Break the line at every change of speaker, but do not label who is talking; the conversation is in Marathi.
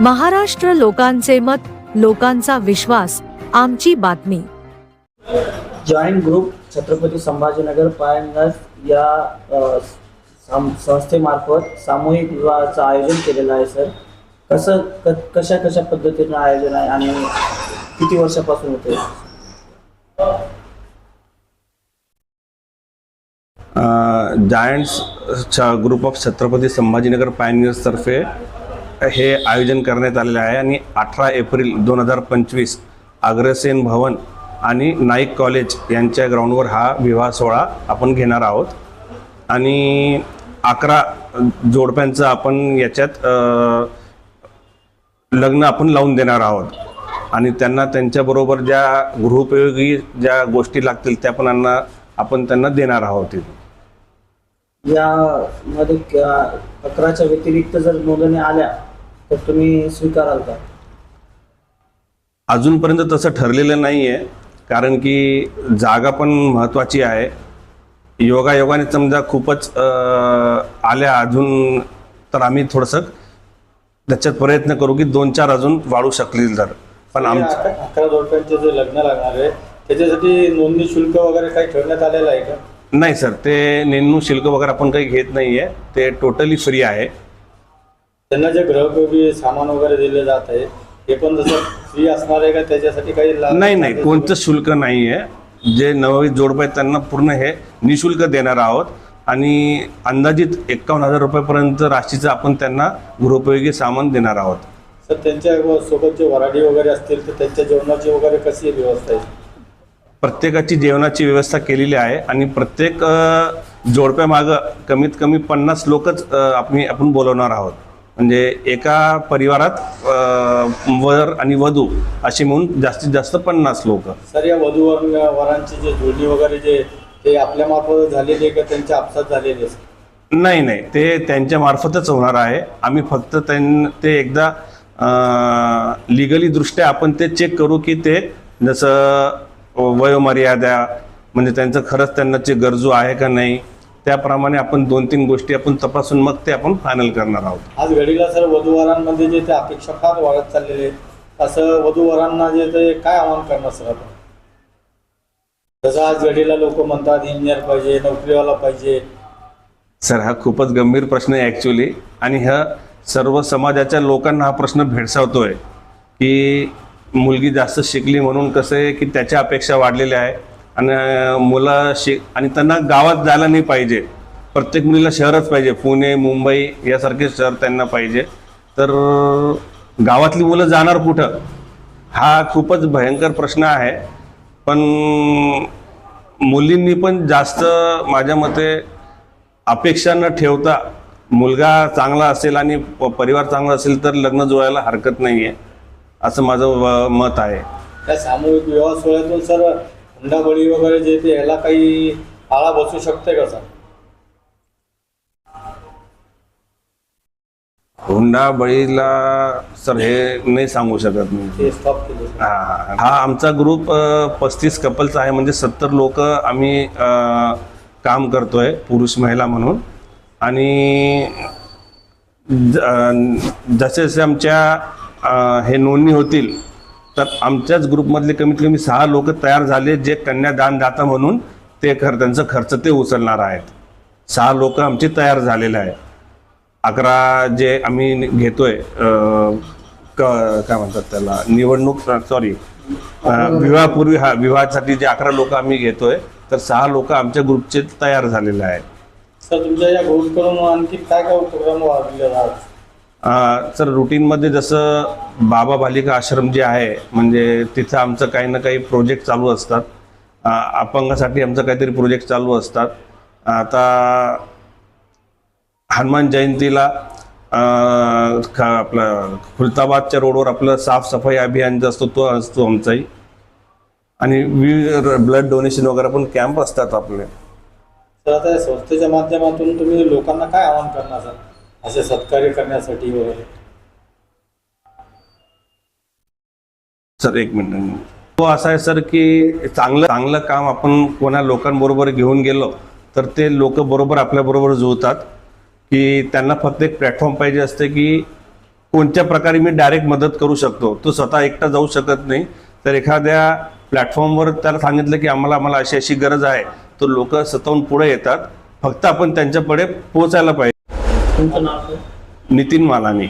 महाराष्ट्र लोकांचे मत लोकांचा विश्वास आमची बातमी.
जॉईंट ग्रुप छत्रपती संभाजीनगर पायंगाज या संस्थेमार्फत सामूहिक विवाहाचं आयोजन केलेलं आहे सर. कसं क कशा कशा पद्धतीनं आयोजन आहे आणि किती वर्षापासून होते
giants group of Chhatrapati Sambhajinagar पायनियर्सतर्फे हे आयोजन करण्यात आलेलं आहे आणि अठरा एप्रिल दोन हजार पंचवीस अग्रसेन भवन आणि नाईक कॉलेज यांच्या ग्राउंडवर हा विवाह सोहळा आपण घेणार आहोत. आणि अकरा जोडप्यांचं आपण याच्यात लग्न आपण लावून देणार आहोत. आणि त्यांना त्यांच्याबरोबर ज्या गृहोपयोगी ज्या गोष्टी लागतील त्या पण त्यांना आपण त्यांना देणार आहोत
यामध्ये क- अकराच्या व्यतिरिक्त जर नोंदणी आल्या तर तुम्ही स्वीकाराल का?
अजूनपर्यंत तसं ठरलेलं नाही आहे कारण की जागा पण महत्त्वाची आहे. योगायोगाने समजा खूपच आल्या अजून तर आम्ही थोडंसं त्याच्यात प्रयत्न करू की दोन चार अजून वाढू शकतील तर. पण आमचं
अकरा जोडप्यांचे जे लग्न लागणार आहे त्याच्यासाठी नोंदणी शुल्क वगैरे काही ठेवण्यात आलेलं आहे का?
नाही सर ते नेमणूक शुल्क वगैरे आपण काही घेत नाही आहे ते टोटली फ्री आहे.
त्यांना जे गृहोपयोगी सामान वगैरे दिले जात आहे हे पण जसं फ्री असणार आहे का त्याच्यासाठी काही
नाही नाही कोणतं शुल्क नाही आहे. जे नववीत जोडप आहेत त्यांना पूर्ण हे निशुल्क देणार आहोत. आणि अंदाजित एकावन्न हजार रुपयापर्यंत राशीचं आपण त्यांना गृहोपयोगी सामान देणार आहोत.
सर त्यांच्यासोबत जे वराडी वगैरे असतील तर त्यांच्या जेवणाची वगैरे कशी व्यवस्था आहे?
प्रत्येकाची जेवणाची व्यवस्था केलेली आहे आणि प्रत्येक जोडप्यामागं कमीत कमी पन्नास लोकच अ, आपण आपण बोलवणार आहोत. म्हणजे एका परिवारात वर आणि वधू अशी म्हणून जास्तीत जास्त पन्नास लोक.
सर या वधूवर वरांची जे जोडणी वगैरे जे ते आपल्या मार्फत झालेली का? त्यांच्या आपसात झालेली
नाही नाही. ते त्यांच्या मार्फतच होणार आहे. आम्ही फक्त त्यां ते एकदा लिगली दृष्ट्या आपण ते चेक करू की ते जसं वयोमर्यादा म्हणजे त्यांचं खरंच त्यांना जे गरजू आहे का नाही त्याप्रमाणे आपण दोन तीन गोष्टी आपण तपासून मग ते आपण फायनल करणार आहोत.
आज घडीला सर वधूवरांमध्ये जे ते अपेक्षा फार वाढत चाललेले आहेत. असं वधूवरांना जे ते काय आव्हान करणार सर आपण? जसं आज घडीला लोक म्हणतात इंजिनियर पाहिजे नोकरीवाला पाहिजे.
सर हा खूपच गंभीर प्रश्न आहे ॲक्च्युली आणि हा सर्व समाजाच्या लोकांना हा प्रश्न भेडसावतोय की मुलगी जास्त शिकली म्हणून कसं आहे की त्याच्या अपेक्षा वाढलेल्या आहे आणि मुलं शिक आणि त्यांना गावात जायला नाही पाहिजे. प्रत्येक मुलीला शहरच पाहिजे. पुणे मुंबई यासारखे शहर त्यांना पाहिजे. तर गावातली मुलं जाणार कुठं? हा खूपच भयंकर प्रश्न आहे. पण मुलींनी पण जास्त माझ्या मते अपेक्षा न ठेवता मुलगा चांगला असेल आणि प- परिवार चांगला असेल तर लग्न जुळायला हरकत नाही आहे असं माझं मत आहे.
त्या सामूहिक विवाह सोहळ्यातून सर हुंडाबळी वगैरे जे ते ह्याला काही आळा बसू शकते का सर?
हुंडा बळीला सर हे नाही सांगू शकत मी.
ते स्टॉप केले सर.
हा हा आमचा ग्रुप पस्तीस कपलचा आहे म्हणजे सत्तर लोक आम्ही अ, काम करतोय पुरुष महिला म्हणून. आणि ज- अ, जसे जसे आमच्या अ, हे नोंदणी होतील तर आमच्याच ग्रुपमधले कमीत कमी सहा लोक तयार झाले जे कन्यादान दाता म्हणून ते खर त्यांचं खर्च ते उचलणार आहेत. सहा लोक आमचे तयार झालेले आहे अकरा जे आम्ही घेतोय क काय म्हणतात त्याला निवडणूक सॉरी विवाहापूर्वी हा विवाहासाठी जे अकरा लोक आम्ही घेतोय तर सहा लोक आमच्या ग्रुपचे तयार झालेले आहेत.
सर तुमच्या या ग्रुपकडून आणखी काय काय उपक्रम वाढले जातात
सर रुटीनमध्ये जसं बाबा बालिका आश्रम जे आहे म्हणजे तिथं आमचं काही ना काही प्रोजेक्ट चालू असतात. अपंगासाठी आमचं काहीतरी प्रोजेक्ट चालू असतात. आता हनुमान जयंतीला आपलं खुलताबादच्या रोडवर आपलं साफसफाई अभियान जो असतो तो असतो आमचाही. आणि विविध ब्लड डोनेशन वगैरे पण कॅम्प असतात आपले.
तर आता संस्थेच्या माध्यमातून तुम्ही लोकांना काय आवाहन करणार सर? असे सत्कार्य करण्यासाठी वगैरे
सर एक मिनिट. तो असा आहे सर की चांगलं चांगलं काम आपण कोणा लोकांबरोबर घेऊन गेलो तर ते लोक बरोबर आपल्याबरोबर जुळतात की त्यांना फक्त एक प्लॅटफॉर्म पाहिजे असते की कोणत्या प्रकारे मी डायरेक्ट मदत करू शकतो. तो स्वतः एकटा जाऊ शकत नाही. तर एखाद्या प्लॅटफॉर्मवर त्याला सांगितलं की आम्हाला आम्हाला अशी अशी गरज आहे तर लोक स्वतःहून पुढे येतात. फक्त आपण त्यांच्याकडे पोहोचायला पाहिजे.
तुमचं नाव
नितीन मालानी.